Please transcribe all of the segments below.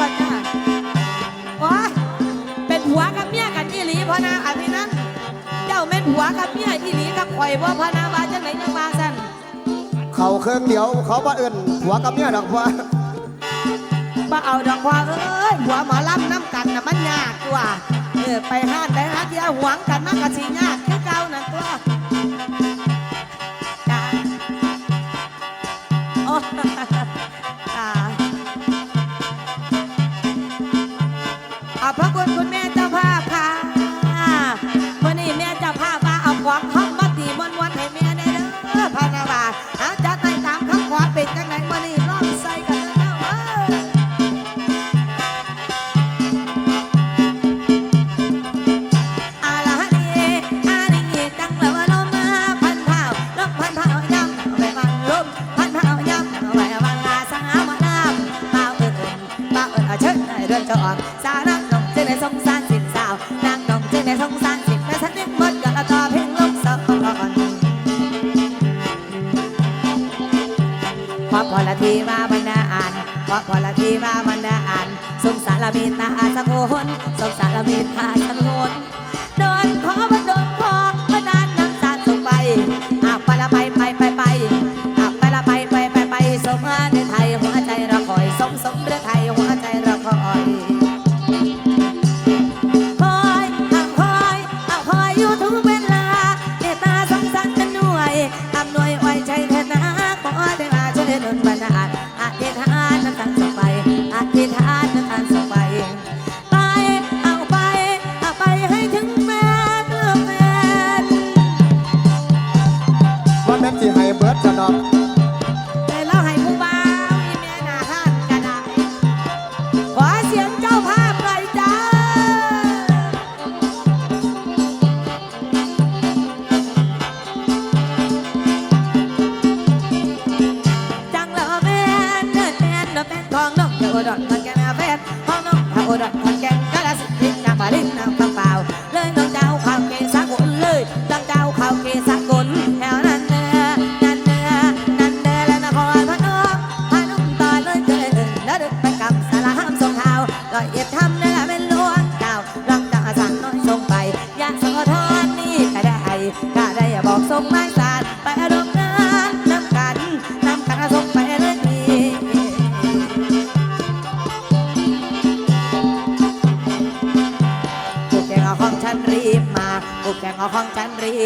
ก่อนจ้ะโอ้เป็นหัวกับเมียกันอีหลีพนาอันนันเจ้าเม็นหัวกับเมียอีหลีกับข่อยว่าพนาบาจังไหนยังมาสันเขาเครื่องเดียวเขาบ่เอื่นหัวกับเมียดอกว่าบ่เอาดอกว่าเอ้ยหัวหมอลำน้ำกันน่ะมันยากกว่าเออไปห้านไปหาเที่ยวหวงกันมากกะสิยาก สารเมตตาสักคนสมสารเมตตาสักคน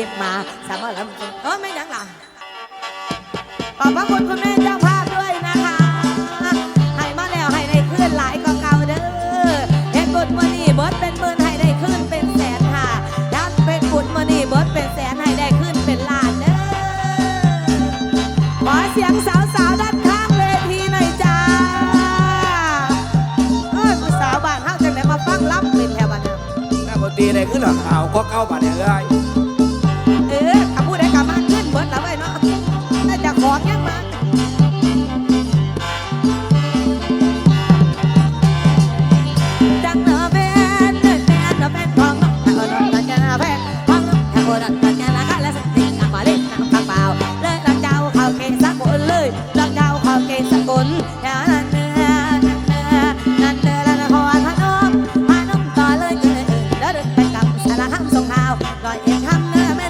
ีมาสามวรลำเออไม่ยังล่ะขอบพระคุณคุณแม่เจ้าภาพด้วยนะคะให้มาแล้วให้ได้ขึ้นหลายกว่าเก่าเด้อเห็นบุญมือนี่เบิร์ดเป็นหมื่นให้ได้ขึ้นเป็นแสนค่ะดันเป็นบุญมือนี่เบิร์ดเป็นแสนให้ได้ขึ้นเป็นล้านเด้อขอเสียงสาวสาวด้านข้างเวทีหน่อยจ้าเออผู้สาวบ้านเฮาจังไหนมาฟังรับเป็นแถวบ้านเฮาแม่บ่ตีได้ขึ้นหรอกเอาก็เข้าบ้านเนี่ยเอ้ย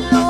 Lord.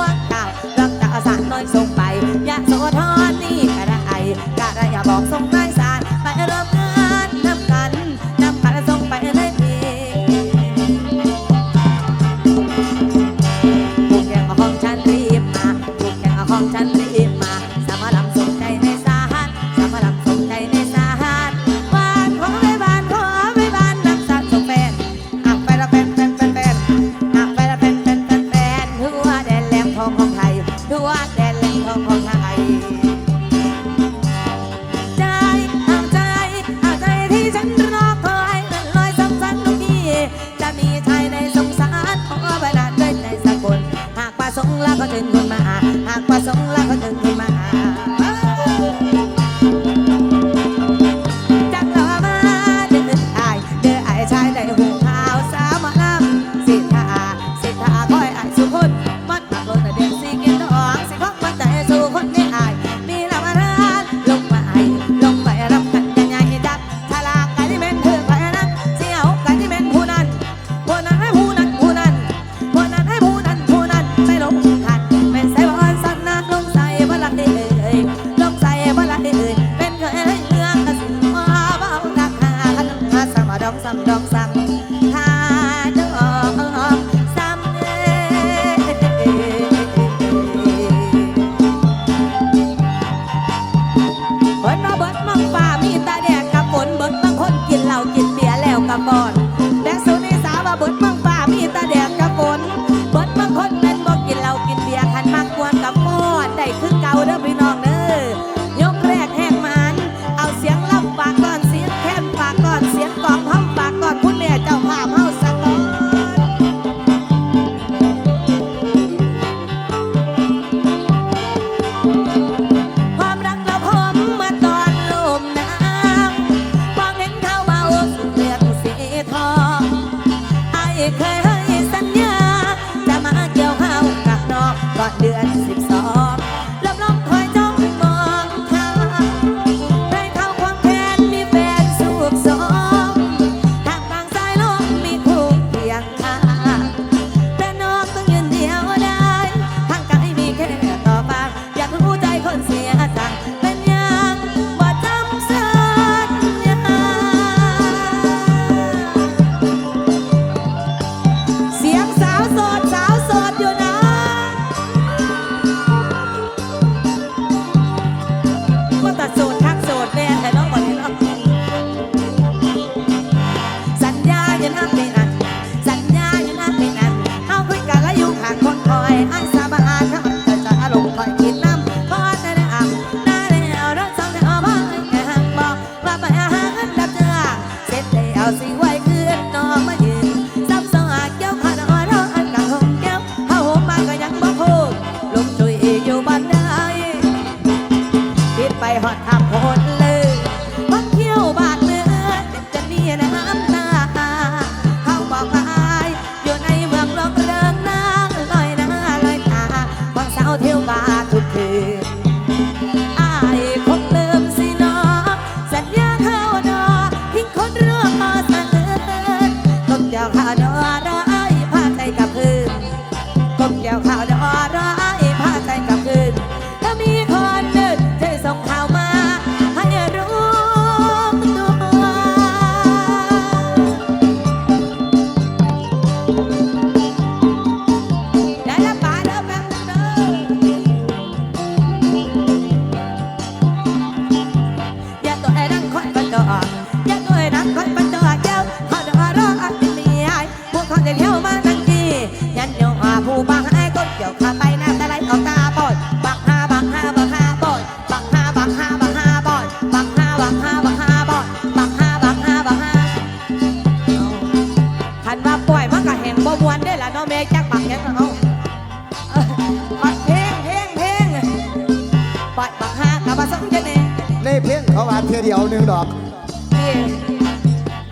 เขาว่าเทียเดียวหนึ่งดอก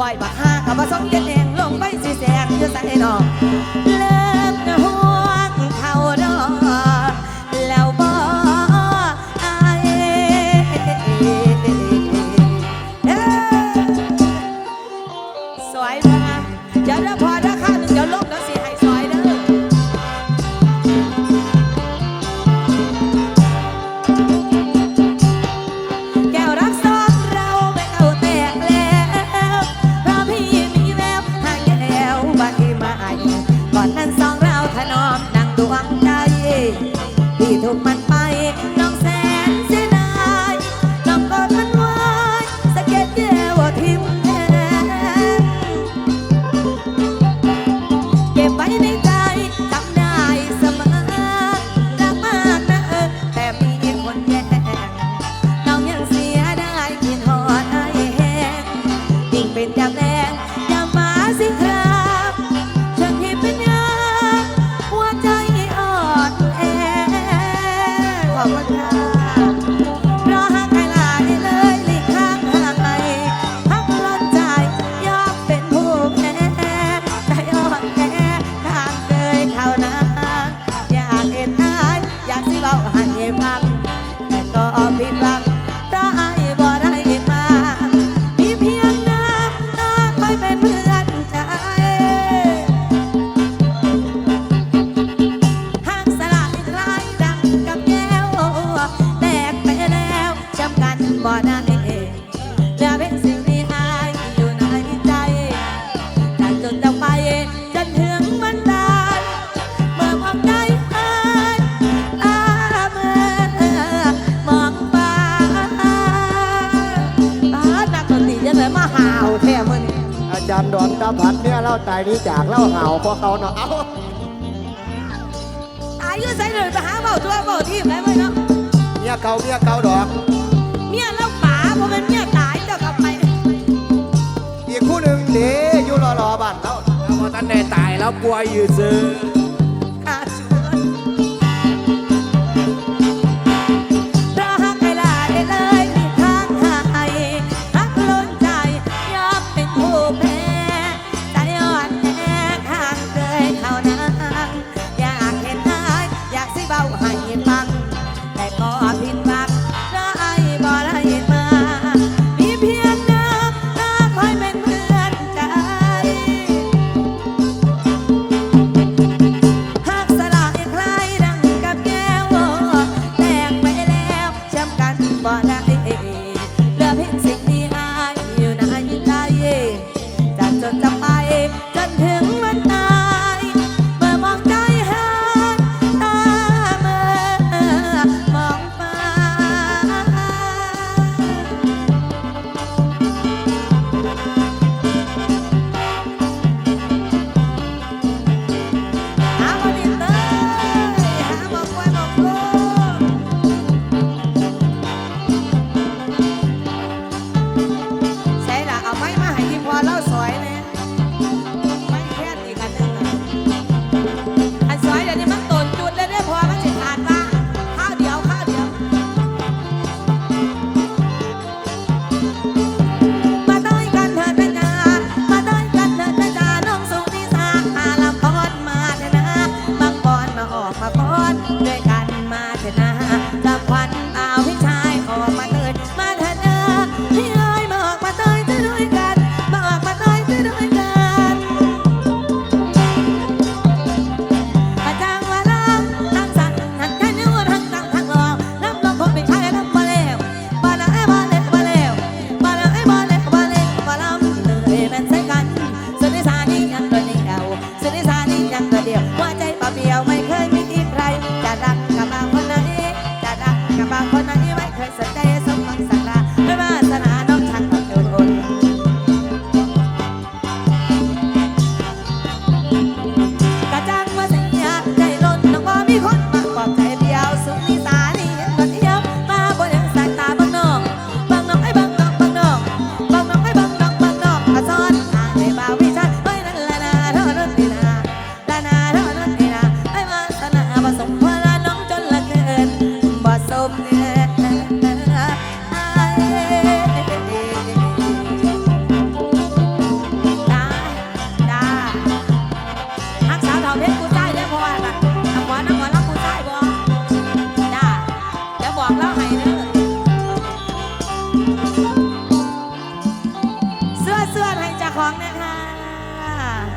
ปล่อยบักฮากับมาสมงเย็นแดงลงไปสีแสงเยอะใส่หนอก 阿姨。Lila าจารย์ดอนตาพัดเนี่ยเราตายนี้จากเล่าเหงาพอเขาเนาะ เอาอายุใส่เลยไปหาเบาตัวเบาทีมได้มั้ยเนาะ เมียเก่าเมียเก่าดอก เมียแล้วป๋าบ่แม่นเมียตายเจ้ากลับไป อีกคู่หนึ่งเด้อยู่รอๆบ้านเราถ้าว่าท่านได้ตายแล้วกลัวอยู่ซื้อ